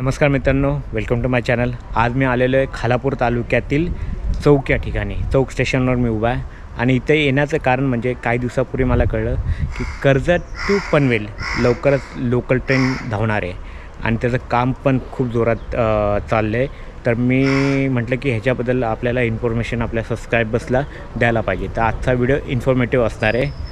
नमस्कार मित्रांनो welcome to my channel आज मी आलेलो आहे खालापूर तालुक्यातील चौक या ठिकाणी. चौक स्टेशनवर मी उभा आहे. आणि इथे येण्याचं कारण म्हणजे काही दिवसापूर्वी मला कळलं की कर्जत टू पनवेल लवकरच लोकल ट्रेन धावणार आहे. आणि त्याचं काम पण खूप जोरात चाललं आहे तर मी म्हटलं की ह्याच्याबद्दल आपल्याला इन्फॉर्मेशन आपल्या सबस्क्राईबर्सला द्यायला पाहिजे. तर आजचा व्हिडिओ इन्फॉर्मेटिव्ह असणार आहे.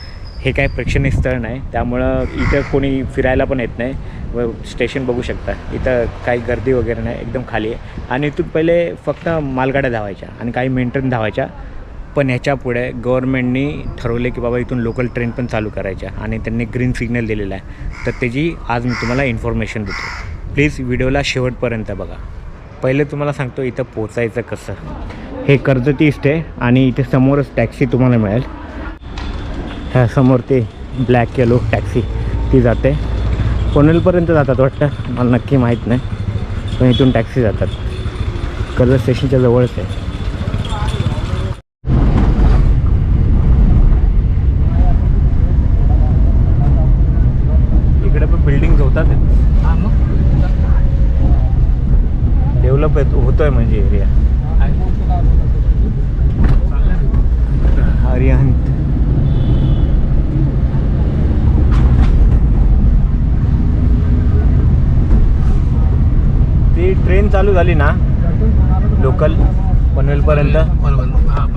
हे काय प्रेक्षणीय स्थळ नाही. त्यामुळं इथं कोणी फिरायला पण येत नाही व स्टेशन बघू शकता. इथं काही गर्दी वगैरे नाही एकदम खाली आहे. आणि इथून पहिले फक्त मालगाड्या धावायच्या आणि काही मेंटेन धावायच्या. पण ह्याच्या पुढे गव्हर्नमेंटनी ठरवले की बाबा इथून लोकल ट्रेन पण चालू करायच्या आणि त्यांनी ग्रीन सिग्नल दिलेला आहे. तर त्याची आज मी तुम्हाला इन्फॉर्मेशन देतो. प्लीज व्हिडिओला शेवटपर्यंत बघा. पहिले तुम्हाला सांगतो इथं पोचायचं कसं. हे कर्जत इस्ट आहे आणि इथे समोरच टॅक्सी तुम्हाला मिळेल. ह्या समोर ते ब्लॅक येलो टॅक्सी ती जाते. पनवेलपर्यंत जातात वाटतं. मला नक्की माहीत नाही. पण इथून टॅक्सी जातात. कर्जत स्टेशनच्या जवळच आहे. इकडे पण बिल्डिंग होतात. डेव्हलप होतोय म्हणजे एरिया अरिहंत ती ट्रेन चालू झाली ना लोकल पनवेलपर्यंत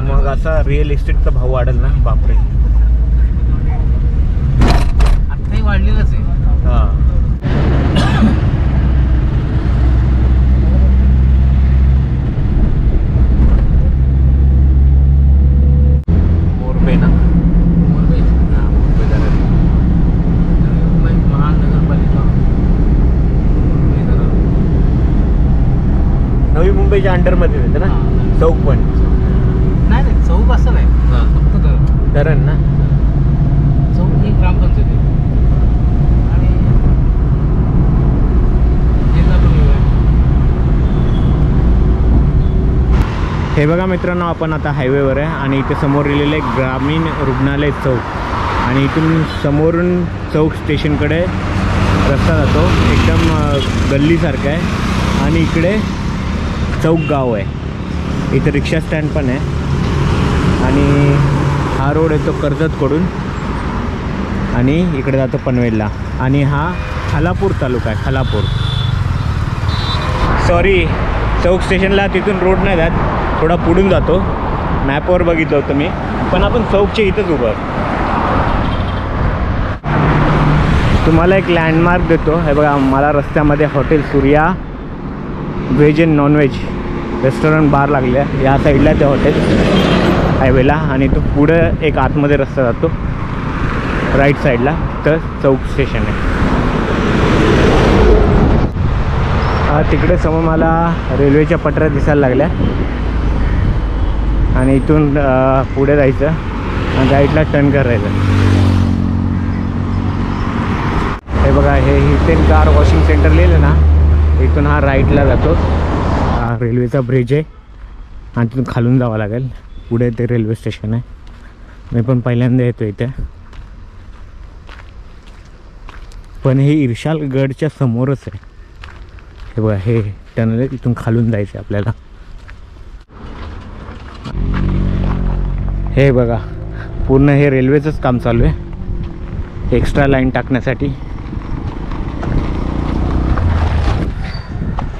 मग असा रिअल इस्टेटचा भाव वाढेल ना बापरे. आत्ताही वाढलेलंच आहे. हां मोरबे ना मुंबई हां मोरबे झालं मुंबई महानगरपालिका मुंबई जरा नवी मुंबईच्या अंडरमध्ये येते ना. चौक पण. नाही नाही चौक असं नाही. फक्त धरण धरण ना? चौक ही ग्रामपंचायत आहे. आणि जिल्हा पण वेगळा आहे. हे बघा मित्रांनो आपण आता हायवेवर आहे आणि इथे समोर लिहिलेलं आहे ग्रामीण रुग्णालय चौक. आणि इथून समोरून चौक स्टेशनकडे रस्ता जातो. एकदम अ, गल्लीसारखं आहे. आणि इकडे चौक गाव आहे. इथे रिक्षा स्टँड पण आहे. आणि हा रोड येतो कर्जतकडून. आणि इकडे जातो पनवेलला. आणि हा खालापूर तालुका आहे खालापूर. सॉरी चौक स्टेशनला तिथून रोड नाही जात. थोडा पुढून जातो. मॅपवर बघितलं होतं मी. पण आपण चौकच्या इथंच उभं तुम्हाला एक लँडमार्क देतो. हे बघा मला रस्त्यामध्ये hotel Surya veg and non veg restaurant bar लागले आहे. या साईडला त्या हॉटेल हायवेला आणि तो पुढं एक आतमध्ये रस्ता जातो. राईट साईडला तर चौक स्टेशन आहे. तिकडे समोर मला रेल्वेच्या पटऱ्या दिसायला लागल्या. आणि इथून पुढे जायचं आणि राईटला टर्न करायचं. हे बघा हे हिटेन कार वॉशिंग सेंटर लिहिलं ना इथून हा राईटला जातो. हा रेल्वेचा ब्रिज आहे. आणि तिथून खालून जावं लागेल. पुढे ते रेल्वे स्टेशन आहे. मी पण पहिल्यांदा येतो इथे. पण हे इर्शालगडच्या समोरच आहे. हे बघा हे टनल आहे. तिथून खालून जायचं आहे आपल्याला. हे बघा पूर्ण हे रेल्वेचंच काम चालू आहे. एक्स्ट्रा लाईन टाकण्यासाठी.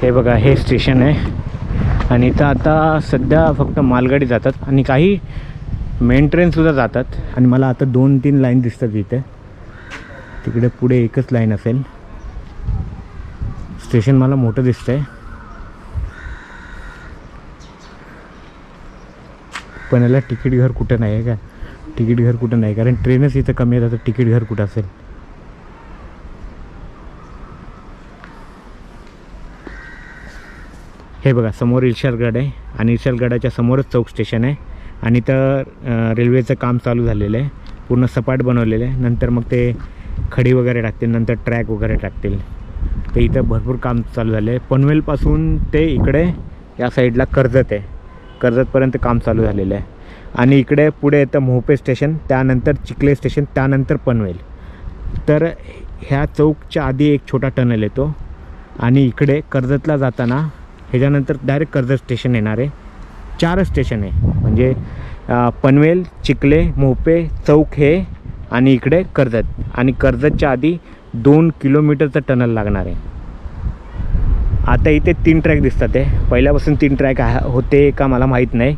हे बघा हे स्टेशन आहे. आणि इथं आता सध्या फक्त मालगाडी जातात आणि काही मेन ट्रेनसुद्धा जातात. आणि मला आता दोन तीन लाईन दिसतात इथे. तिकडे पुढे एकच लाईन असेल. स्टेशन मला मोठं दिसतंय. पण याला तिकीट घर कुठं नाही आहे का तिकीट घर कुठं नाही? कारण ट्रेनच इथं कमी आहे तर तिकीट घर कुठं असेल? हे बघा समोर इर्शालगड आहे आणि इर्शालगडाच्या समोरच चौक स्टेशन आहे. आणि तर रेल्वेचं काम चालू झालेलं आहे. पूर्ण सपाट बनवलेलं आहे. नंतर मग ते खडी वगैरे टाकतील नंतर ट्रॅक वगैरे टाकतील. तर इथं भरपूर काम चालू झालं आहे पनवेलपासून ते इकडे या साईडला कर्जत आहे. कर्जतपर्यंत काम चालू झालेलं आहे. आणि इकडे पुढे येतं मोहपे स्टेशन त्यानंतर चिखले स्टेशन त्यानंतर पनवेल. तर ह्या चौकच्या आधी एक छोटा टनल येतो. आणि इकडे कर्जतला जाताना ह्याच्यानंतर डायरेक्ट कर्जत स्टेशन येणार आहे. चारच स्टेशन आहे. म्हणजे पनवेल चिखले मोपे चौक हे आणि इकडे कर्जत. आणि कर्जतच्या आधी दोन किलोमीटरचं टनल लागणार आहे. आता इथे तीन ट्रॅक दिसतात आहे पहिल्यापासून तीन ट्रॅक होते का मला माहीत नाही.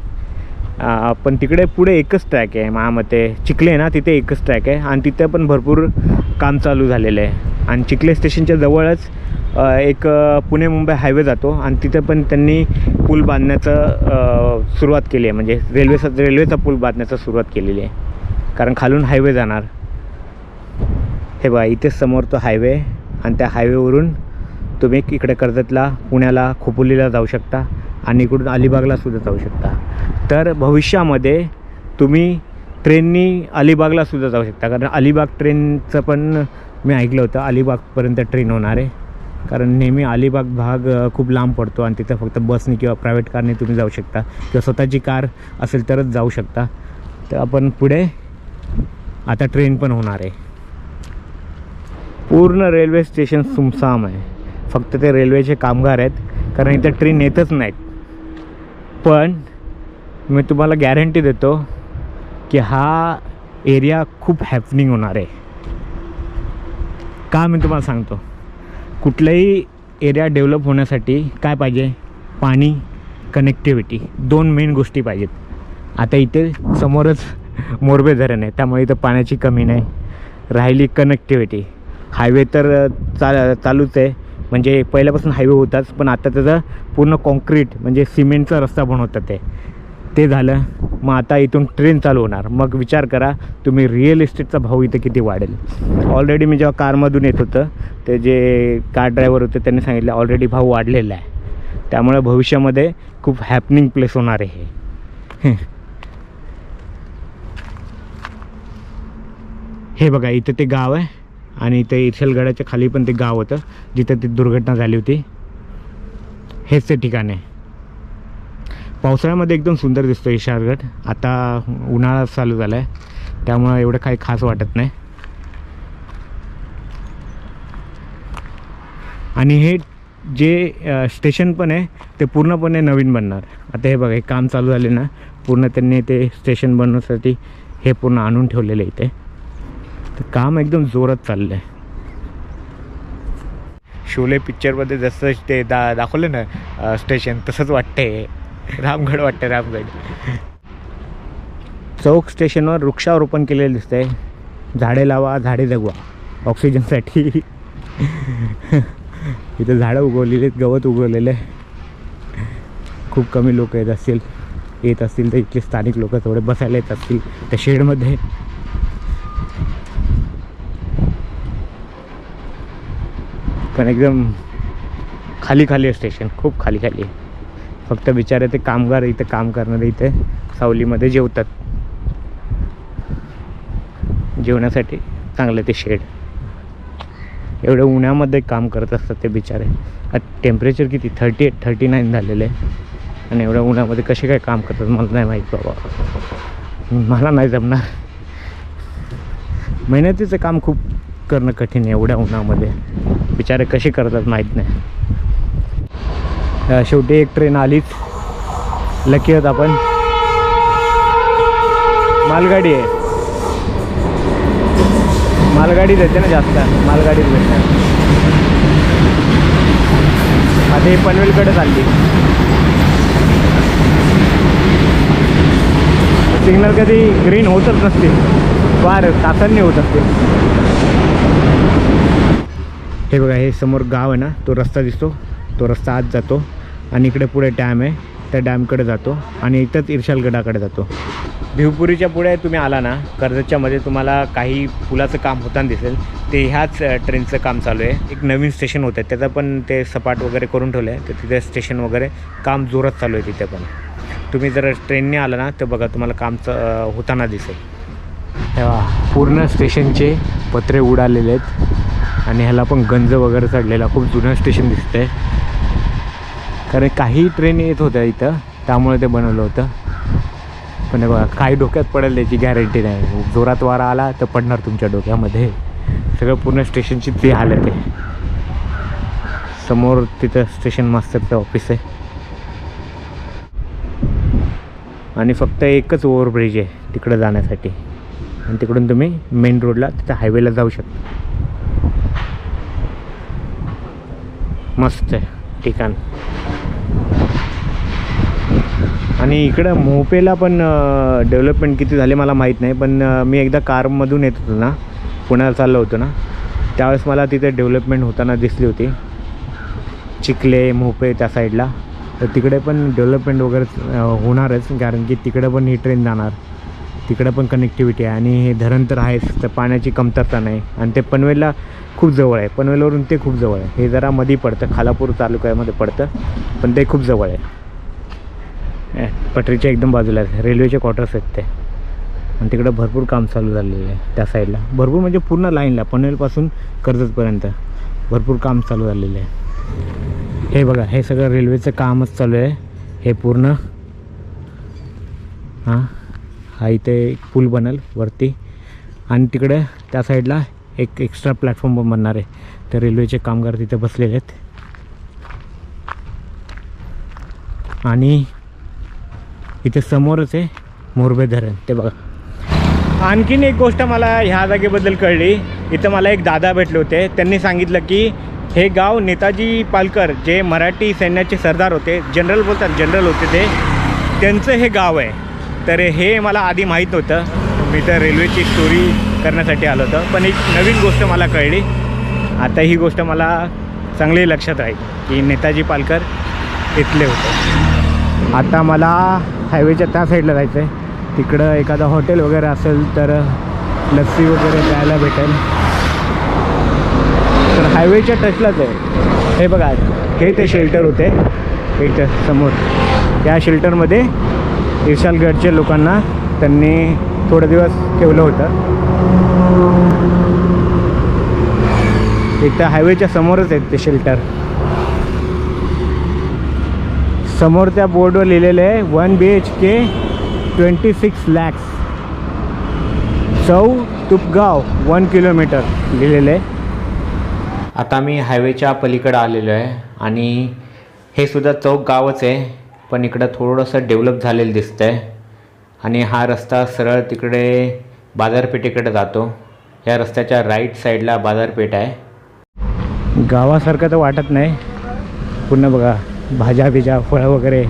पण तिकडे पुढे एकच ट्रॅक आहे महामते. चिखले आहे ना तिथे एकच ट्रॅक आहे. आणि तिथे पण भरपूर काम चालू झालेलं आहे. आणि चिखले स्टेशनच्या जवळच एक पुणे मुंबई हायवे जातो आणि तिथे पण त्यांनी पूल बांधण्याचं सुरुवात केली आहे. म्हणजे रेल्वेचा रेल्वेचा पूल बांधण्याचं सुरुवात केलेली आहे. कारण खालून हायवे जाणार. हे बघा इथेच समोर तो हायवे आणि त्या हायवेवरून तुम्ही इकडे कर्जतला पुण्याला खोपोलीला जाऊ शकता आणि इकडून अलिबागला सुद्धा जाऊ शकता. तर भविष्यामध्ये तुम्ही ट्रेननी अलिबागला सुद्धा जाऊ शकता. कारण अलिबाग ट्रेनचं पण मी ऐकलं होतं अलिबागपर्यंत ट्रेन होणार आहे. कारण नेहमी अलिबाग भाग खूप लांब पडतो आणि तिथं फक्त बसने किंवा प्रायव्हेट कारने तुम्ही जाऊ शकता. किंवा स्वतःची कार असेल तरच जाऊ शकता. तर आपण पुढे आता ट्रेन पण होणार आहे. पूर्ण रेल्वे स्टेशन सुमसाम आहे. फक्त ते रेल्वेचे कामगार आहेत कारण इथं ट्रेन येतच नाहीत. पण मी तुम्हाला गॅरंटी देतो की हा एरिया खूप हॅपनिंग होणार आहे. का मी तुम्हाला सांगतो? कुठलाही एरिया डेव्हलप होण्यासाठी काय पाहिजे? पाणी कनेक्टिव्हिटी दोन मेन गोष्टी पाहिजेत. आता इथे समोरच मोरबे धरण आहे त्यामुळे इथं पाण्याची कमी नाही. राहिली कनेक्टिव्हिटी हायवे तर चा चालूच आहे. म्हणजे पहिल्यापासून हायवे होताच पण आता त्याचा पूर्ण कॉन्क्रीट म्हणजे सिमेंटचा रस्ता बनवतात ते. ते झालं. मग आता इथून ट्रेन चालू होणार. मग विचार करा तुम्ही रिअल इस्टेटचा भाव इथं किती वाढेल. ऑलरेडी मी जेव्हा कारमधून येत होतं ते जे कार ड्रायव्हर होते त्यांनी सांगितलं ऑलरेडी भाव वाढलेला आहे. त्यामुळे भविष्यामध्ये खूप हॅपनिंग प्लेस होणार आहे हे. हे बघा इथं ते गाव आहे आणि इथं इरशलगडाच्या खाली पण ते गाव होतं जिथं ती दुर्घटना झाली होती. हेच ते ठिकाण आहे. पावसाळ्यामध्ये एकदम सुंदर दिसतो इशारगड आता उन्हाळा चालू झाला आहे त्यामुळं एवढं काही खास वाटत नाही. आणि हे जे स्टेशन पण आहे ते पूर्णपणे नवीन बनणार. आता हे बघा हे काम चालू झाले ना पूर्ण त्यांनी ते स्टेशन बनवण्यासाठी हे पूर्ण आणून ठेवलेलं आहे इथे. तर काम एकदम जोरात चाललं आहे शोले पिक्चरमध्ये जसं ते दा दाखवलं ना स्टेशन तसंच वाटतंय. रामगड वाटतं रामगड. चौक स्टेशनवर वृक्षारोपण केलेलं दिसतंय. झाडे लावा झाडे जगवा. ऑक्सिजनसाठी. इथं झाडं उगवलेली आहेत गवत उगवलेलं आहे. खूप कमी लोक येत असतील. येत असतील तर इथले स्थानिक लोक थोडे बसायला येत असतील. त्या शेडमध्ये. पण एकदम खाली खाली आहे स्टेशन. खूप खाली खाली आहे. फक्त बिचारे ते कामगार इथे काम करणारे इथे सावलीमध्ये जेवतात. जेवण्यासाठी चांगलं ते शेड. एवढं उन्हामध्ये काम करत असतात ते बिचारे. टेम्परेचर किती? थर्टी एट थर्टी नाईन झालेलं. आहे आणि एवढ्या उन्हामध्ये कसे काय काम करतात मला नाही माहीत बाबा. मला नाही जमणार. मेहनतीचं काम खूप करणं कठीण आहे एवढ्या उन्हामध्ये. बिचारे कसे करतात माहीत नाही. शेवटी एक ट्रेन आलीच. लकी होत आपण. मालगाडी आहे. मालगाडी देते ना जास्त. मालगाडीच भेटते आता ही पनवेलकडे चालली. सिग्नल कधी ग्रीन होतच नसते. फार तासांनी होत असते. हे बघा हे समोर गाव आहे ना तो रस्ता दिसतो. तो रस्ता आत जातो. आणि इकडे पुढे डॅम आहे. त्या डॅमकडे जातो आणि इथंच इर्शालगडाकडे जातो. भिवपुरीच्या पुढे तुम्ही आला ना कर्जतच्यामध्ये तुम्हाला काही पुलाचं काम होताना दिसेल. ते ह्याच ट्रेनचं काम चालू आहे. एक नवीन स्टेशन होतं. त्याचं पण ते सपाट वगैरे करून ठेवलं आहे तर तिथे स्टेशन वगैरे काम जोरात चालू आहे तिथे पण. तुम्ही जर ट्रेनने आला ना तर बघा तुम्हाला कामचं होताना दिसेल. तेव्हा पूर्ण स्टेशनचे पत्रे उडालेले आहेत. आणि ह्याला पण गंज वगैरे चढलेला. खूप जुनं स्टेशन दिसतंय. कारण काही ट्रेन येत होत्या इथं त्यामुळे ते बनवलं होतं. पण बघा काही डोक्यात पडेल त्याची गॅरंटी नाही. जोरात वारा आला तर पडणार तुमच्या डोक्यामध्ये. सगळं पूर्ण स्टेशनची ती हालत आहे समोर तिथं स्टेशन मास्टरचं ऑफिस आहे. आणि फक्त एकच ओव्हरब्रिज आहे तिकडं जाण्यासाठी. आणि तिकडून तुम्ही मेन रोडला तिथं हायवेला जाऊ शकता. मस्त आहे ठिकाण. आणि इकडं मोपेला पण डेव्हलपमेंट किती झाले मला माहीत नाही पण मी एकदा कारमधून येत होतो ना पुण्याला चाललो होतो ना त्यावेळेस मला तिथे डेव्हलपमेंट होताना दिसली होती. चिखले मोपे त्या साईडला तर तिकडे पण डेव्हलपमेंट वगैरे होणारच कारण की तिकडं पण ही ट्रेन जाणार. तिकडं पण कनेक्टिव्हिटी आहे आणि हे धरण तर आहेच तर पाण्याची कमतरता नाही. आणि ते पनवेलला खूप जवळ आहे. पनवेलवरून ते खूप जवळ आहे. हे जरा मधी पडतं खालापूर तालुक्यामध्ये पडतं पण ते खूप जवळ आहे. पटरीच्या एकदम बाजूला रेल्वेचे क्वार्टर्स आहेत ते. आणि तिकडं भरपूर काम चालू झालेलं आहे त्या साईडला भरपूर म्हणजे पूर्ण लाईनला पनवेलपासून कर्जतपर्यंत. भरपूर काम चालू झालेलं आहे. हे बघा हे सगळं रेल्वेचं कामच चालू आहे. हे पूर्ण. हां हा इथे एक पूल बनल वरती. आणि तिकडे त्या साईडला एक एक्स्ट्रा प्लॅटफॉर्म पण बनणार आहे. तर रेल्वेचे कामगार तिथे बसलेले आहेत. आणि इथे समोरच आहे मोरबे धरण. ते बघा. आणखीन एक गोष्ट मला ह्या जागेबद्दल कळली. इथं मला एक दादा भेटले होते. त्यांनी सांगितलं की हे गाव नेताजी पालकर जे मराठी सैन्याचे सरदार होते जनरल बोलतात जनरल होते ते त्यांचं हे गाव आहे. तर हे मला आधी माहीत नव्हतं मी तर रेल्वेची स्टोरी करण्यासाठी आलो होतं. पण एक नवीन गोष्ट मला कळली. आता ही गोष्ट मला चांगली लक्षात राहील की नेताजी पालकर इथले होते. आता मला हायवेच्या त्या साईडला जायचं आहे तिकडं एखादं हॉटेल वगैरे असेल तर लस्सी वगैरे प्यायला भेटेल. तर हायवेच्या टचलाच आहे. हे बघा हे ते शेल्टर होते. इथं समोर. या शेल्टरमध्ये विशालगडच्या लोकांना त्यांनी थोडे दिवस ठेवलं होतं. इथं हायवेच्या समोरच आहेत ते शेल्टर समोर त्या बोर्डवर लिहिलेलं आहे one B H K twenty six lakhs चौ तुपगाव वन किलोमीटर लिहिलेलं आहे. आता मी हायवेच्या पलीकडं आलेलो आहे आणि हे सुद्धा चौक गावच आहे पण इकडं थोडंसं डेव्हलप झालेलं दिसतं आहे आणि हा रस्ता सरळ तिकडे बाजारपेठेकडे जातो. या रस्त्याच्या राईट साईडला बाजारपेठ आहे. गावासारखं तर वाटत नाही. पूर्ण बघा. भाज्या बिज्या फळं वगैरे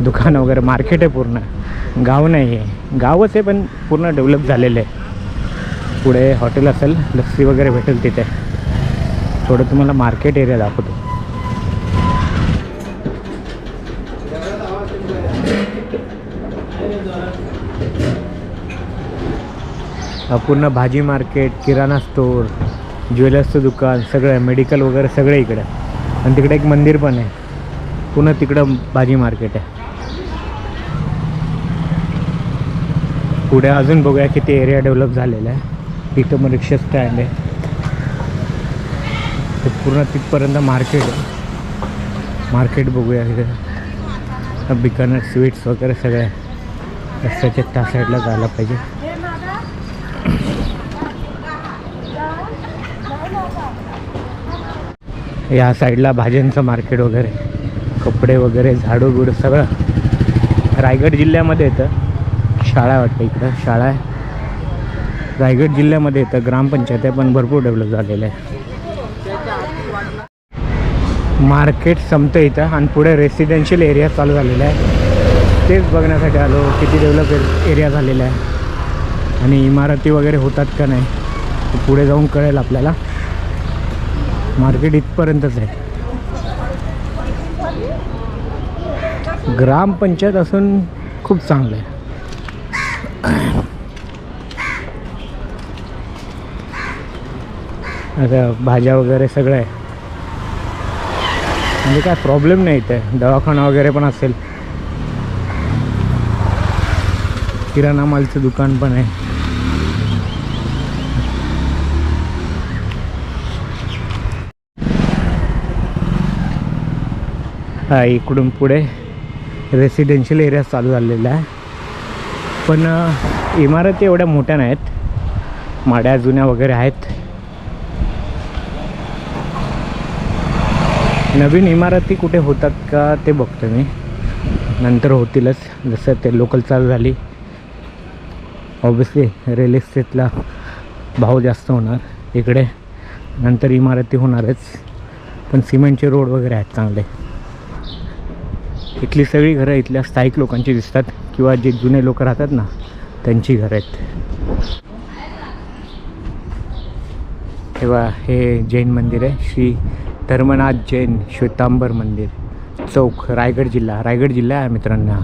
दुकानं वगैरे मार्केट आहे पूर्ण. गाव नाही आहे. गावच आहे पण पूर्ण डेव्हलप झालेलं आहे. पुढे हॉटेल असेल लस्सी वगैरे भेटेल तिथे. थोडं तुम्हाला मार्केट एरिया दाखवतो. पूर्ण भाजी मार्केट किराणा स्टोअर ज्वेलर्सचं दुकान सगळं मेडिकल वगैरे सगळं इकडं. आणि तिकडे एक मंदिर पण आहे. पुन्हा तिकडं भाजी मार्केट आहे. पुढे अजून बघूया किती एरिया डेव्हलप झालेला आहे. तिथं मग रिक्षा स्टँड आहे. ते पूर्ण तिथपर्यंत मार्केट आहे. मार्केट बघूया इथं. बिकानेर स्वीट्स वगैरे सगळ्या रस्त्याच्या त्या साईडला जायला पाहिजे. या साईडला भाज्यांचं मार्केट वगैरे. कपडे वगैरे झाडू बिडू सगळं. रायगड जिल्ह्यामध्ये येतं. शाळा वाटतं इकडं. शाळा आहे. रायगड जिल्ह्यामध्ये येतं. ग्रामपंचायत आहे पण भरपूर डेव्हलप झालेलं आहे. मार्केट संपतं इथं आणि पुढे रेसिडेन्शियल एरिया चालू झालेला आहे. तेच बघण्यासाठी आलो. किती डेव्हलप एरिया झालेला आहे. आणि इमारती वगैरे होतात का नाही पुढे जाऊन कळेल आपल्याला. मार्केट इथपर्यंतच आहे. ग्रामपंचायत असून खूप चांगलं आहे. आता भाज्या वगैरे सगळं आहे. म्हणजे काय प्रॉब्लेम नाही इथे. दवाखाना वगैरे पण असेल. किराणा मालचं दुकान पण आहे. हा इकडून पुढे. रेसिडेन्शियल एरिया चालू झालेला आहे. पण इमारती एवढ्या मोठ्या नाहीत. माड्या जुन्या वगैरे आहेत. नवीन इमारती कुठे होतात का ते बघतो मी. नंतर होतीलच जसं ते लोकल चालू झाली. ऑब्विसली रिअल इस्टेटला भाव जास्त होणार इकडे. नंतर इमारती होणारच. पण सिमेंटचे रोड वगैरे आहेत चांगले. इथली सगळी घरं इथल्या स्थायिक लोकांची दिसतात किंवा जे जुने लोक राहतात ना त्यांची घरं आहेत. तेव्हा हे जैन मंदिर आहे. श्री धर्मनाथ जैन श्वेतांबर मंदिर चौक रायगड जिल्हा. रायगड जिल्हा आहे मित्रांना.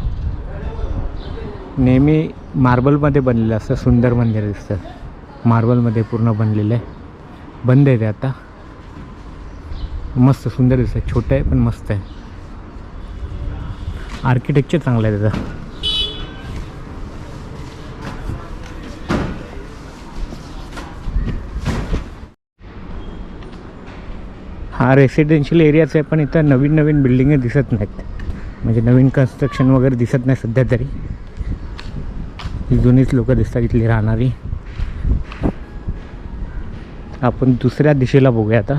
नेहमी मार्बलमध्ये बनलेलं असं सुंदर मंदिर दिसतं. मार्बलमध्ये पूर्ण बनलेलं आहे. बंद आहे ते आता. मस्त सुंदर दिसतं छोटं आहे पण मस्त आहे. आर्किटेक्चर चांगलं आहे त्याचं. हा रेसिडेन्शियल एरियाच आहे पण इथं नवीन नवीन बिल्डिंग दिसत नाहीत. म्हणजे नवीन कन्स्ट्रक्शन वगैरे दिसत नाही सध्या तरी. ही जुनीच लोक दिसतात इथली राहणारी. आपण दुसऱ्या दिशेला बघूया आता.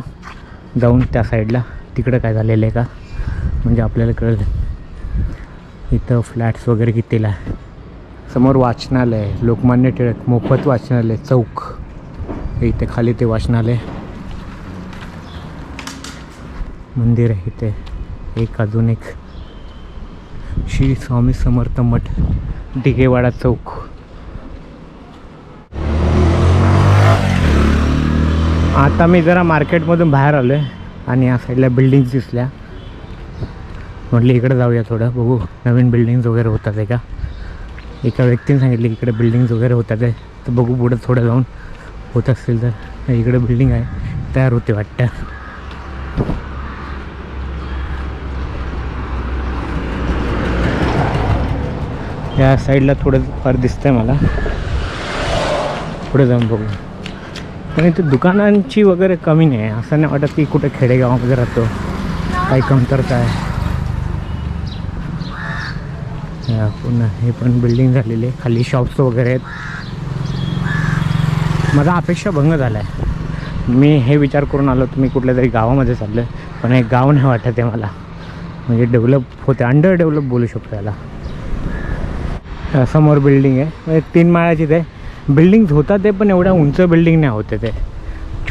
जाऊन त्या साईडला तिकडं काय झालेलं आहे का? म्हणजे आपल्याला कळलं. इथं फ्लॅट्स वगैरे कितीला? आहे समोर वाचनालय लोकमान्य टिळक मोफत वाचनालय चौक. इथे खाली ते वाचनालय. मंदिर आहे इथे. एक अजून एक. श्री स्वामी समर्थ मठ डिगेवाडा चौक. आता मी जरा मार्केटमधून बाहेर आलो आहे आणि या साईडला बिल्डिंग्स दिसल्या. म्हटलं इकडे जाऊया थोडं बघू नवीन बिल्डिंग्स वगैरे होतात आहे का? एका व्यक्तीने सांगितले की इकडे बिल्डिंग्स वगैरे होतात आहे. तर बघू पुढं थोडं जाऊन होत असतील तर. इकडे बिल्डिंग आहे तयार होते वाटतं. या साईडला थोडं फार दिसतंय मला. पुढे जाऊन बघू. पण इथे दुकानांची वगैरे कमी नाही आहे. असं नाही वाटत की कुठे खेडेगावामध्ये राहतो. काही कमतरता आहे या पुन्हा हे पण बिल्डिंग झालेली आहे. खाली शॉप्स वगैरे आहेत. माझा अपेक्षा भंग झाला आहे मी हे विचार करून आलो तुम्ही कुठल्या तरी गावामध्ये चाललं पण हे गाव नाही वाटत आहे मला. म्हणजे डेव्हलप होते अंडर डेव्हलप बोलू शकतो याला. समोर बिल्डिंग आहे. म्हणजे तीन माळ्याची ते बिल्डिंग्स होतात ते पण एवढ्या उंच बिल्डिंग नाही होते ते.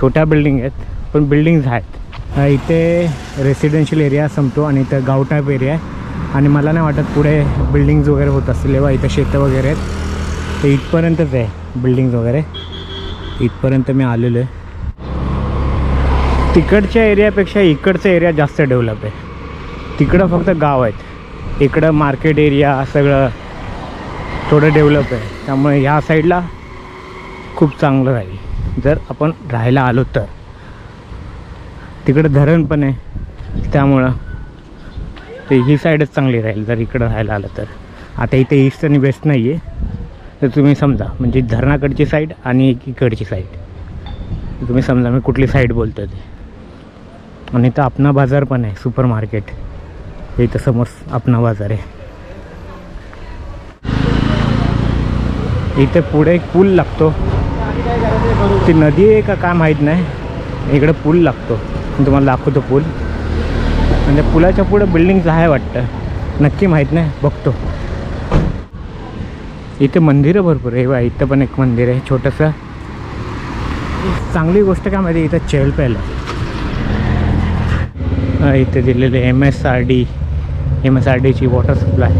छोट्या बिल्डिंग आहेत पण बिल्डिंग्ज आहेत. इथे रेसिडेन्शियल एरिया संपतो आणि इथं गाव टाईप एरिया आहे. आणि मला नाही वाटत पुढे बिल्डिंग्स वगैरे होत असतील. बा इथं शेतं वगैरे आहेत. ते इथपर्यंतच आहे बिल्डिंग्स वगैरे. इथपर्यंत मी आलेलो आहे. तिकडच्या एरियापेक्षा इकडचा एरिया जास्त डेव्हलप आहे. तिकडं फक्त गाव आहेत. इकडं मार्केट एरिया सगळं थोडं डेव्हलप आहे. त्यामुळे ह्या साईडला खूप चांगलं राहील. जर आपण राहायला आलो तर. तिकडं धरण पण आहे. त्यामुळं ते ही साईडच चांगली राहील जर इकडं राहायला आलं तर. आता इथे ईस्ट आणि वेस्ट नाही आहे तर तुम्ही समजा म्हणजे धरणाकडची साईड आणि एक इकडची साईड तुम्ही समजा मी कुठली साईड बोलतो ते. आणि इथं आपणा बाजार पण आहे सुपर मार्केट हे इथं समोर आपणा बाजार आहे. इथे पुढे एक पूल लागतो. ती नदी आहे का काय माहीत नाही. इकडे पूल लागतो. तुम्हाला दाखवतो पूल. म्हणजे पुलाच्या पुढं बिल्डिंग्स आहे वाटतं. नक्की माहीत नाही. बघतो. इथे मंदिरं भरपूर आहे. बा इथं पण एक मंदिर आहे. छोटंसं. चांगली गोष्ट काय माहिती इथं चेहल पेल आहे इथे दिलेले M S R D M S R डीची water supply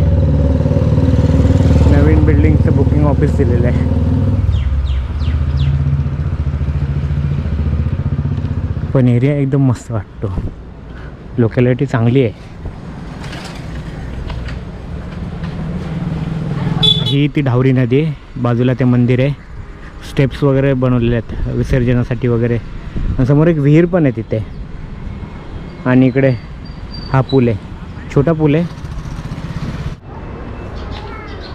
नवीन बिल्डिंगचं बुकिंग ऑफिस दिलेलं आहे. पण एरिया एकदम मस्त वाटतो. लोकॅलिटी चांगली आहे. ही ती ढावरी नदी आहे. बाजूला ते मंदिर आहे. स्टेप्स वगैरे बनवलेले आहेत. विसर्जनासाठी वगैरे. समोर एक विहीर पण आहे तिथे. आणि इकडे हा पूल आहे. छोटा पूल आहे.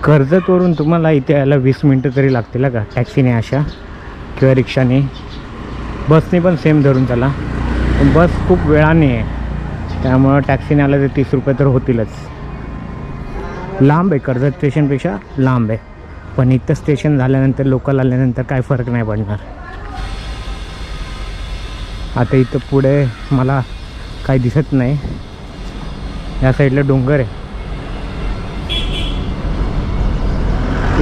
कर्जतवरून तुम्हाला इथे यायला वीस मिनटं तरी लागतील का टॅक्सीने अशा किंवा रिक्षाने. बसने पण सेम धरून चला. बस खूप वेळाने आहे. त्यामुळं टॅक्सीने आलं तर तीस रुपये तर होतीलच. लांब आहे कर्जत स्टेशनपेक्षा लांब आहे. पण इथं स्टेशन झाल्यानंतर लोकल आल्यानंतर काय फरक नाही पडणार. आता इथं पुढे मला काही दिसत नाही. या साईडला डोंगर आहे.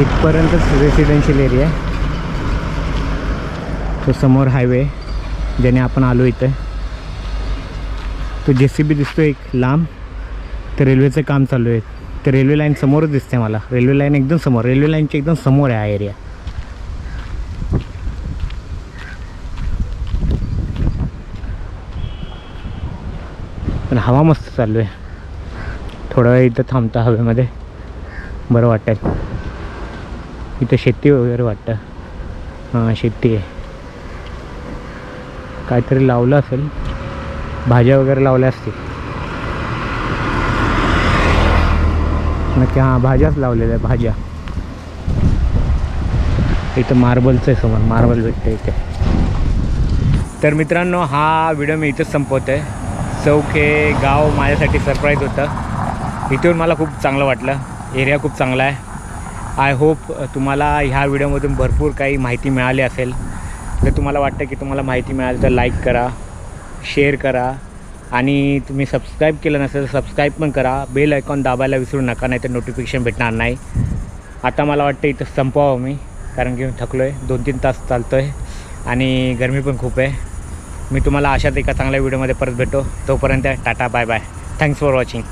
इथपर्यंतच रेसिडेन्शियल एरिया आहे. तो समोर हायवे ज्याने आपण आलो इथं. तो जे सी बी दिसतो एक लांब. तर रेल्वेचं काम चालू आहे. तर रेल्वे लाईन समोरच दिसते मला. रेल्वे लाईन एकदम समोर. रेल्वे लाईनच्या एकदम समोर आहे हा एरिया पण हवा मस्त चालू आहे. थोडा वेळ इथं थांबता हवेमध्ये. बरं वाटेल. इथं शेती वगैरे वाटतं. हां शेती आहे. काहीतरी लावलं असेल. भाज्या वगैरे लावल्या असतील. नक्की हां भाज्याच लावलेल्या भाज्या. इथं मार्बलचं आहे समोर मार्बल भेटतं इथे. तर मित्रांनो हा व्हिडिओ मी इथंच संपवतो आहे चौक हे गाव माझ्यासाठी सरप्राईज होतं. इथून मला खूप चांगलं वाटलं. एरिया खूप चांगला आहे. आय होप तुम्हाला ह्या व्हिडिओमधून भरपूर काही माहिती मिळाली असेल. जर तुम्हाला वाटतं की तुम्हाला माहिती मिळाली तर लाईक करा. शेअर करा. आणि तुम्ही सबस्क्राईब केलं नसेल तर सबस्क्राईब पण करा. बेल आयकॉन दाबायला विसरू नका नाही तर नोटिफिकेशन भेटणार नाही. आता मला वाटतं इथं संपवावं मी कारण की मी थकलो आहे दोन तीन तास चालतो आहे आणि गरमी पण खूप आहे. मी तुम्हाला अशाच एका चांगल्या व्हिडिओमध्ये परत भेटतो तोपर्यंत tata bye bye thanks for watching